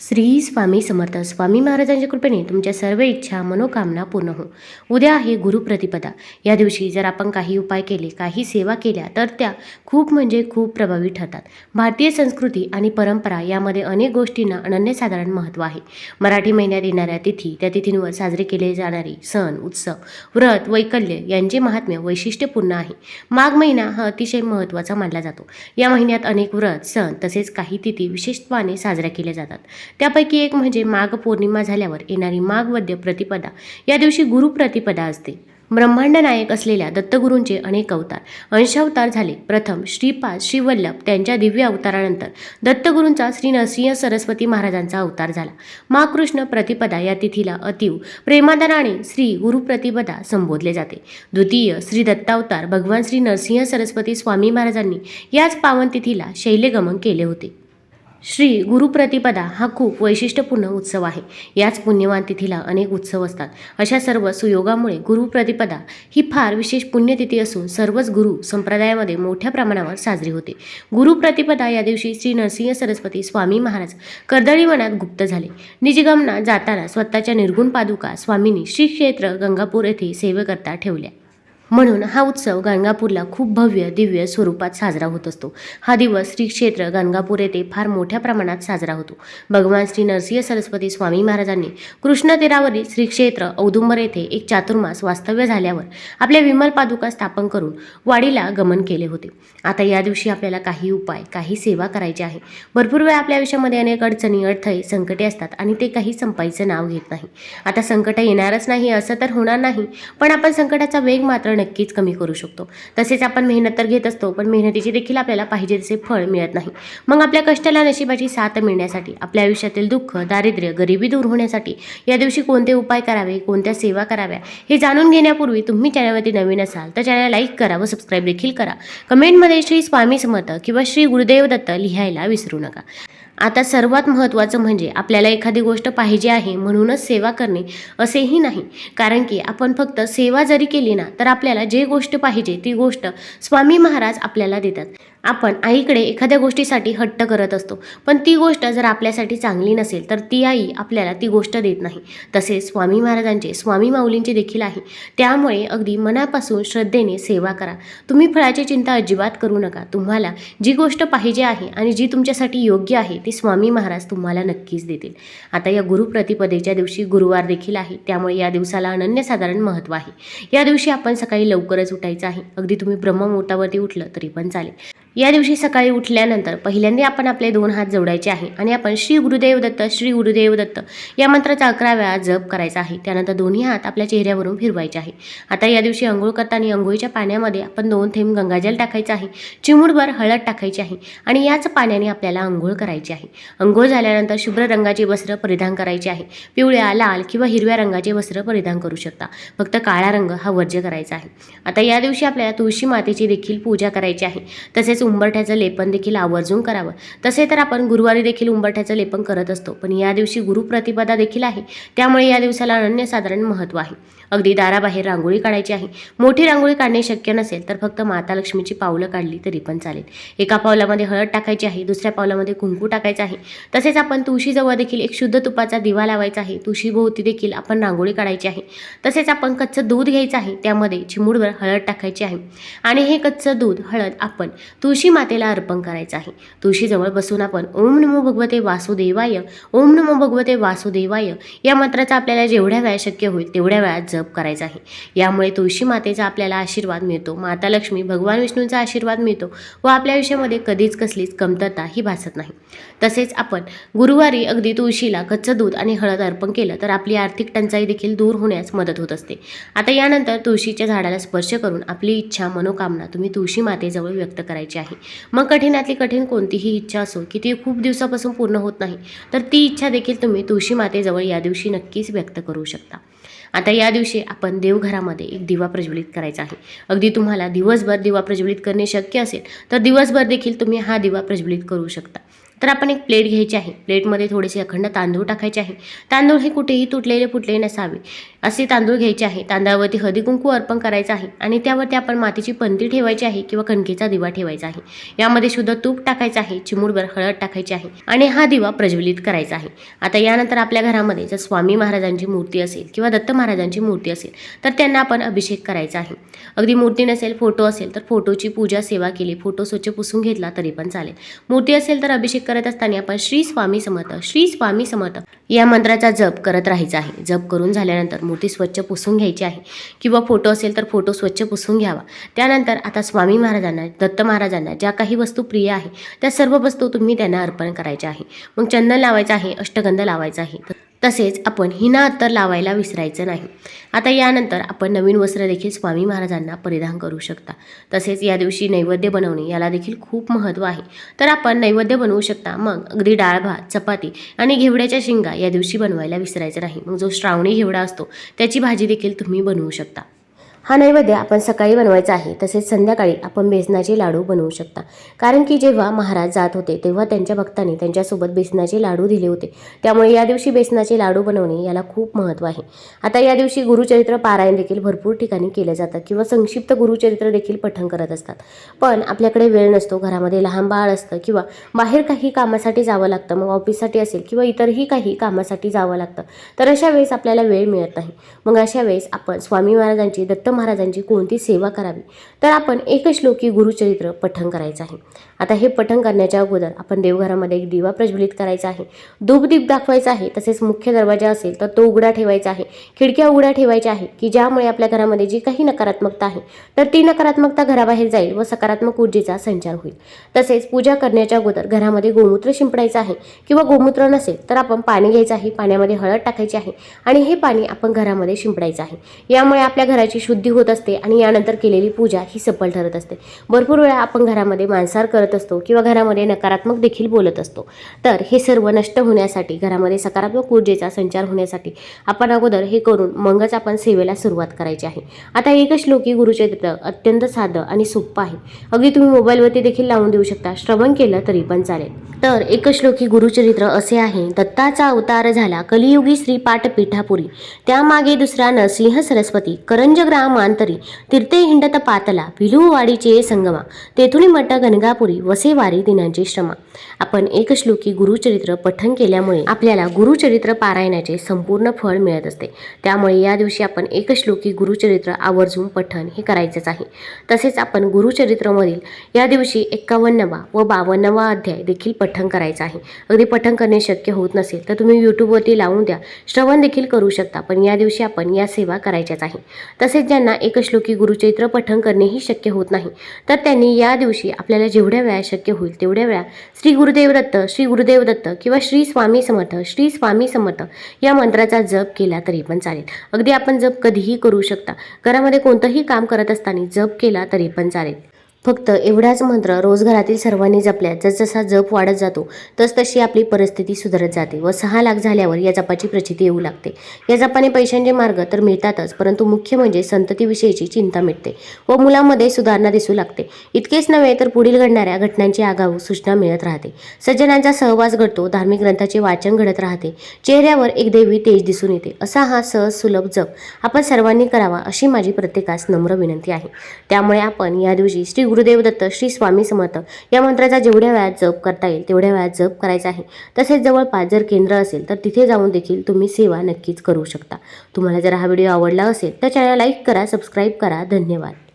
श्री स्वामी समर्थ. स्वामी महाराजांच्या कृपेने तुमच्या सर्व इच्छा मनोकामना पूर्ण हो. उद्या आहे गुरुप्रतिपदा या दिवशी जर आपण काही उपाय केले काही सेवा केल्या तर त्या खूप म्हणजे खूप प्रभावी ठरतात. भारतीय संस्कृती आणि परंपरा यामध्ये अनेक गोष्टींना अनन्यसाधारण महत्त्व आहे. मराठी महिन्यात येणाऱ्या तिथी त्या तिथींवर साजरे केले जाणारे सण उत्सव व्रत वैकल्य यांचे महात्म्य वैशिष्ट्यपूर्ण आहे. माघ महिना हा अतिशय महत्त्वाचा मानला जातो. या महिन्यात अनेक व्रत सण तसेच काही तिथी विशेषत्वाने साजऱ्या केल्या जातात. त्यापैकी एक म्हणजे माघ पौर्णिमा झाल्यावर येणारी माघ वद्य प्रतिपदा. या दिवशी गुरुप्रतिपदा असते. ब्रह्मांड नायक असलेल्या दत्तगुरूंचे अनेक अवतार. अंशावतार झाले. प्रथम श्रीपाद श्रीवल्लभ त्यांच्या दिव्य अवतारानंतर दत्तगुरूंचा श्री नरसिंह सरस्वती महाराजांचा अवतार झाला. माघ कृष्ण प्रतिपदा या तिथीला अतिव प्रेमादराने श्री गुरुप्रतिपदा संबोधले जाते. द्वितीय श्री दत्तावतार भगवान श्री नरसिंह सरस्वती स्वामी महाराजांनी याच पावन तिथीला शैल्यगमन केले होते. श्री गुरुप्रतिपदा हा खूप वैशिष्ट्यपूर्ण उत्सव आहे. याच पुण्यवान तिथीला अनेक उत्सव असतात. अशा सर्व सुयोगामुळे गुरुप्रतिपदा ही फार विशेष पुण्यतिथी असून सर्वच गुरु संप्रदायामध्ये मोठ्या प्रमाणावर साजरी होते. गुरुप्रतिपदा या दिवशी श्री नरसिंह सरस्वती स्वामी महाराज कर्दळी वनात गुप्त झाले. निजगमना जाताना स्वतःच्या निर्गुण पादुका स्वामींनी श्री क्षेत्र गंगापूर येथे सेवेकरता ठेवल्या. म्हणून हा उत्सव गाणगापूरला खूप भव्य दिव्य स्वरूपात साजरा होत असतो. हा दिवस श्री क्षेत्र गाणगापूर येथे फार मोठ्या प्रमाणात साजरा होतो. भगवान श्री नरसिंह सरस्वती स्वामी महाराजांनी कृष्ण तीरावरील श्री क्षेत्र औदुंबर येथे एक चातुर्मास वास्तव्य झाल्यावर आपल्या विमल पादुका स्थापन करून वाडीला गमन केले होते. आता या दिवशी आपल्याला काही उपाय काही सेवा करायची आहे. भरपूर वेळा आपल्या आयुष्यामध्ये अनेक अडचणी अडथळे संकटे असतात आणि ते काही संपायचं नाव घेत नाही. आता संकट येणारच नाही असं तर होणार नाही पण आपण संकटाचा वेग मात्र नक्कीच कमी करू शकतो. तसेच आपण मेहनत तर घेत असतो पण मेहनतीची देखील आपल्याला पाहिजे तसे फळ मिळत नाही. मग आपल्या कष्टाला नशिबाची साथ मिळण्यासाठी आपल्या आयुष्यातील दुःख दारिद्र्य गरिबी दूर होण्यासाठी या दिवशी कोणते उपाय करावे कोणत्या सेवा कराव्या हे जाणून घेण्यापूर्वी तुम्ही चॅनलवरती नवीन असाल तर चॅनल लाईक करा व सबस्क्राईब देखील करा. कमेंटमध्ये श्री स्वामी समर्थ किंवा श्री गुरुदेव दत्त लिहायला विसरू नका. आता सर्वात महत्त्वाचं म्हणजे आपल्याला एखादी गोष्ट पाहिजे आहे म्हणूनच सेवा करणे असेही नाही. कारण की आपण फक्त सेवा जरी केली ना तर आपल्या आपल्याला जे गोष्ट पाहिजे ती गोष्ट स्वामी महाराज आपल्याला देतात. आपण आईकडे एखाद्या गोष्टीसाठी हट्ट करत असतो. पण ती गोष्ट जर आपल्यासाठी चांगली नसेल तर ती आई आपल्याला ती गोष्ट देत नाही. तसेच स्वामी महाराजांचे स्वामी माऊलींचे देखील आहे. त्यामुळे अगदी मनापासून श्रद्धेने सेवा करा. तुम्ही फळाची चिंता अजिबात करू नका. तुम्हाला जी गोष्ट पाहिजे आहे आणि जी तुमच्यासाठी योग्य आहे ती स्वामी महाराज तुम्हाला नक्कीच देतील. आता या गुरुप्रतिपदेच्या दिवशी गुरुवार देखील आहे. त्यामुळे या दिवसाला अनन्यसाधारण महत्त्व आहे. या दिवशी आपण सकाळी लवकरच उठायचं आहे. अगदी तुम्ही ब्रह्ममुहूर्तावरती उठलं तरी पण चालेल. या दिवशी सकाळी उठल्यानंतर पहिल्यांदा आपण आपले दोन हात जोडायचे आहे आणि आपण श्री गुरुदेव दत्त श्री गुरुदेव दत्त या मंत्राचा अकरा वेळा जप करायचा आहे. त्यानंतर दोन्ही हात आपल्या चेहऱ्यावरून फिरवायचे आहे. आता या दिवशी अंघोळ करताना अंघोळीच्या पाण्यामध्ये आपण दोन थेंब गंगाजल टाकायचं आहे. चिमुडभर हळद टाकायची आहे आणि याच पाण्याने आपल्याला अंघोळ करायची आहे. अंघोळ झाल्यानंतर शुभ्र रंगाचे वस्त्र परिधान करायचे आहे. पिवळ्या लाल किंवा हिरव्या रंगाचे वस्त्र परिधान करू शकता. फक्त काळा रंग हा वर्ज्य करायचा आहे. आता या दिवशी आपल्याला तुळशी मातेची देखील पूजा करायची आहे. तसेच उंबरठ्याचं लेपन देखील आवर्जून करावं. तसे तर आपण गुरुवारी देखील उंबरठ्याचं लेपन करत असतो. पण या दिवशी गुरुप्रतिपदा देखील आहे. त्यामुळे या दिवसाला अनन्यसाधारण महत्त्व आहे. अगदी दाराबाहेर रांगोळी काढायची आहे. मोठी रांगोळी काढणे शक्य नसेल तर फक्त माता लक्ष्मीची पावलं काढली तरी पण चालेल. एका पावलामध्ये हळद टाकायची आहे दुसऱ्या पावलामध्ये कुंकू टाकायचं आहे. तसेच आपण तुळशीजवळ देखील एक शुद्ध तुपाचा दिवा लावायचा आहे. तुळशीभोवती देखील आपण रांगोळी काढायची आहे. तसेच आपण कच्चं दूध घ्यायचं आहे त्यामध्ये चिमूडभर हळद टाकायची आहे. आणि हे कच्चं दूध हळद आपण तुळशी मातेला अर्पण करायचं आहे. तुळशीजवळ बसून आपण ओम नमो भगवते वासुदेवाय ओम नमो भगवते वासुदेवाय या मंत्राचा आपल्याला जेवढ्या वेळा शक्य होईल तेवढ्या वेळा जप करायचा आहे. यामुळे तुळशी मातेचा आपल्याला आशीर्वाद मिळतो. माता लक्ष्मी भगवान विष्णूंचा आशीर्वाद मिळतो व आपल्या आयुष्यामध्ये कधीच कसलीच कमतरता ही भासत नाही. तसेच आपण गुरुवारी अगदी तुळशीला कच्चं दूध आणि हळद अर्पण केलं तर आपली आर्थिक टंचाई देखील दूर होण्यास मदत होत असते. आता यानंतर तुळशीच्या झाडाला स्पर्श करून आपली इच्छा मनोकामना तुम्ही तुळशी मातेजवळ व्यक्त करायची आहे. मग कठीणातली कठीण कोणतीही इच्छा असो की ती खूप दिवसापासून पूर्ण होत नाही तर ती इच्छा देखील तुम्ही तुळशी मातेजवळ या दिवशी नक्कीच व्यक्त करू शकता. आता या दिवशी आपण देवघरामध्ये एक दिवा प्रज्वलित करायचा आहे. अगदी तुम्हाला दिवसभर दिवा प्रज्वलित करणे शक्य असेल तर दिवसभर देखील तुम्ही हा दिवा प्रज्वलित करू शकता. तर आपण एक प्लेट घ्यायची आहे. प्लेटमध्ये थोडेसे अखंड तांदूळ टाकायचे आहे. तांदूळ हे कुठेही तुटलेले फुटलेले नसावे. असे तांदूळ घ्यायचे आहे. तांदळावरती हळदी कुंकू अर्पण करायचं आहे. आणि त्यावरती आपण मातीची पंती ठेवायची आहे किंवा कणकेचा दिवा ठेवायचा आहे. यामध्ये शुद्ध तूप टाकायचं आहे. चिमूडभर हळद टाकायची आहे. आणि हा दिवा प्रज्वलित करायचा आहे. आता यानंतर आपल्या घरामध्ये जर स्वामी महाराजांची मूर्ती असेल किंवा दत्त महाराजांची मूर्ती असेल तर त्यांना आपण अभिषेक करायचा आहे. अगदी मूर्ती नसेल फोटो असेल तर फोटोची पूजा सेवा केली फोटो स्वच्छ पुसून घेतला तरी पण चालेल. मूर्ती असेल तर अभिषेक करत असताना आपण श्री स्वामी समर्थ श्री स्वामी समर्थ या मंत्राचा जप करत राहायचा आहे. जप करून झाल्यानंतर मूर्ती स्वच्छ पुसून घ्यायची आहे. किंवा फोटो असेल तर फोटो स्वच्छ पुसून घ्यावा. त्यानंतर आता स्वामी महाराजांना दत्त महाराजांना ज्या काही वस्तू प्रिय आहे त्या सर्व वस्तू तुम्ही त्यांना अर्पण करायच्या आहे. मग चंदन लावायचं आहे अष्टगंध लावायचा आहे. तसेच आपण हिना अत्तर लावायला विसरायचं नाही. आता यानंतर आपण नवीन वस्त्र देखील स्वामी महाराजांना परिधान करू शकता. तसेच या दिवशी नैवेद्य बनवणे याला देखील खूप महत्त्व आहे. तर आपण नैवेद्य बनवू शकता. मग अगदी डाळ भात चपाती आणि घेवड्याच्या शेंगा या दिवशी बनवायला विसरायचं नाही. मग जो श्रावणी घेवडा असतो त्याची भाजी देखील तुम्ही बनवू शकता. हा नैवेद्य आपण सकाळी बनवायचा आहे तसेच संध्याकाळी आपण बेसनाचे लाडू बनवू शकता. कारण की जेव्हा महाराज जात होते तेव्हा त्यांच्या भक्तांनी त्यांच्यासोबत बेसनाचे लाडू दिले होते. त्यामुळे या दिवशी बेसनाचे लाडू बनवणे याला खूप महत्त्व आहे. आता या दिवशी गुरुचरित्र पारायण देखील भरपूर ठिकाणी केलं जातं किंवा संक्षिप्त गुरुचरित्र देखील पठण करत असतात. पण आपल्याकडे वेळ नसतो घरामध्ये लहान बाळ असतं किंवा बाहेर काही कामासाठी जावं लागतं मग ऑफिससाठी असेल किंवा इतरही काही कामासाठी जावं लागतं तर अशा वेळेस आपल्याला वेळ मिळत नाही. मग अशा वेळेस आपण स्वामी महाराजांची दत्त महाराजांची कोणती सेवा करावी? तर आपण एक श्लोकी गुरुचरित्र पठण करायचं आहे. आता हे पठण करण्याच्या अगोदर आपण देवघरामध्ये एक दिवा प्रज्वलित करायचा आहे. धूपदीप दाखवायचा आहे तसेच मुख्य दरवाजा असेल तर तो उघडा ठेवायचा आहे. खिडक्या उघड्या ठेवायच्या आहे की ज्यामुळे आपल्या घरामध्ये जी काही नकारात्मकता आहे तर ती नकारात्मकता घराबाहेर जाईल व सकारात्मक ऊर्जेचा संचार होईल. तसेच पूजा करण्याच्या अगोदर घरामध्ये गोमूत्र शिंपडायचं आहे किंवा गोमूत्र नसेल तर आपण पाणी घ्यायचं आहे पाण्यामध्ये हळद टाकायची आहे आणि हे पाणी आपण घरामध्ये शिंपडायचं आहे. यामुळे आपल्या घराची शुद्ध होत असते आणि यानंतर केलेली पूजा ही सफल ठरत असते. भरपूर वेळा आपण घरामध्ये मांसाहार करत असतो किंवा घरामध्ये नकारात्मक देखील बोलत असतो. तर हे सर्व नष्ट होण्यासाठी घरामध्ये सकारात्मक ऊर्जेचा संचार होण्यासाठी आपण अगोदर हे करून मगच आपण सेवेला सुरुवात करायची आहे. आता एक श्लोकी गुरुचरित्र अत्यंत साधं आणि सोपं आहे. अगदी तुम्ही मोबाईलवरती देखील लावून देऊ शकता. श्रवण केलं तरी पण चालेल. तर एक श्लोकी गुरुचरित्र असे आहे. दत्ताचा अवतार झाला कलियुगी श्री पाठपीठापुरी त्यामागे दुसरा नरसिंह सरस्वती करंजग्राम मांतरी तीर्थे हिंडत पातला विलुवाडीचे संगमा. तेथुनी मठ गणगापुरी वसेवारी दिनांची श्रमा. आपण एक श्लोकी गुरुचरित्र पठन केल्यामुळे आपल्याला गुरुचरित्र पारायणाचे संपूर्ण फळ मिळत असते. त्यामुळे या दिवशी आपण एक श्लोकी गुरुचरित्र आवर्जून पठन हे करायचंच आहे. तसेच आपण गुरुचरित्रमधील या दिवशी एक्कावन्नवा व बावन्नवा अध्याय देखील पठन करायचा आहे. अगदी पठन करणे शक्य होत नसेल तर तुम्ही यूट्यूबवरती लावून द्या. श्रवण देखील करू शकता पण या दिवशी आपण या सेवा करायच्याच आहे. तसेच ज्या एक श्लोकी गुरुचैत्र पठण करणेही शक्य होत नाही. तर त्यांनी या दिवशी आपल्याला जेवढ्या वेळा शक्य होईल तेवढ्या वेळा श्री गुरुदेव दत्त श्री गुरुदेव दत्त किंवा श्री स्वामी समर्थ श्री स्वामी समर्थ या मंत्राचा जप केला तरी पण चालेल. अगदी आपण जप कधीही करू शकता. घरामध्ये कोणतंही काम करत असताना जप केला तरी पण चालेल. फक्त एवढाच मंत्र रोजगारातील सर्वांनी जपल्या जसजसा जप वाढत जातो तसतशी आपली परिस्थिती सुधारत जाते व सहा लाख झाल्यावर या जपाची प्रचिती येऊ लागते. या जपाने पैशांचे मार्ग तर मिळतातच परंतु मुख्य म्हणजे संततीविषयीची चिंता मिटते व मुलांमध्ये सुधारणा दिसू लागते. इतकेच नव्हे तर पुढील घडणाऱ्या घटनांची आगाऊ सूचना मिळत राहते. सज्जनांचा सहवास घडतो धार्मिक ग्रंथाचे वाचन घडत राहते चेहऱ्यावर एक देवी तेज दिसून येते. असा हा सहज सुलभ जप आपण सर्वांनी करावा अशी माझी प्रत्येकास नम्र विनंती आहे. त्यामुळे आपण या दिवशी श्री गुरुदेव दत्त श्री स्वामी समर्थ. या मंत्राचा जेवढ्या वेळात जप करता येईल तेवढ्या वेळात जप करायचा आहे. तसेच जवळपास जर केंद्र असेल तर तिथे जाऊन देखील तुम्ही सेवा नक्कीच करू शकता. तुम्हाला जर हा व्हिडिओ आवडला असेल तर चॅनल लाईक करा सबस्क्राईब करा. धन्यवाद.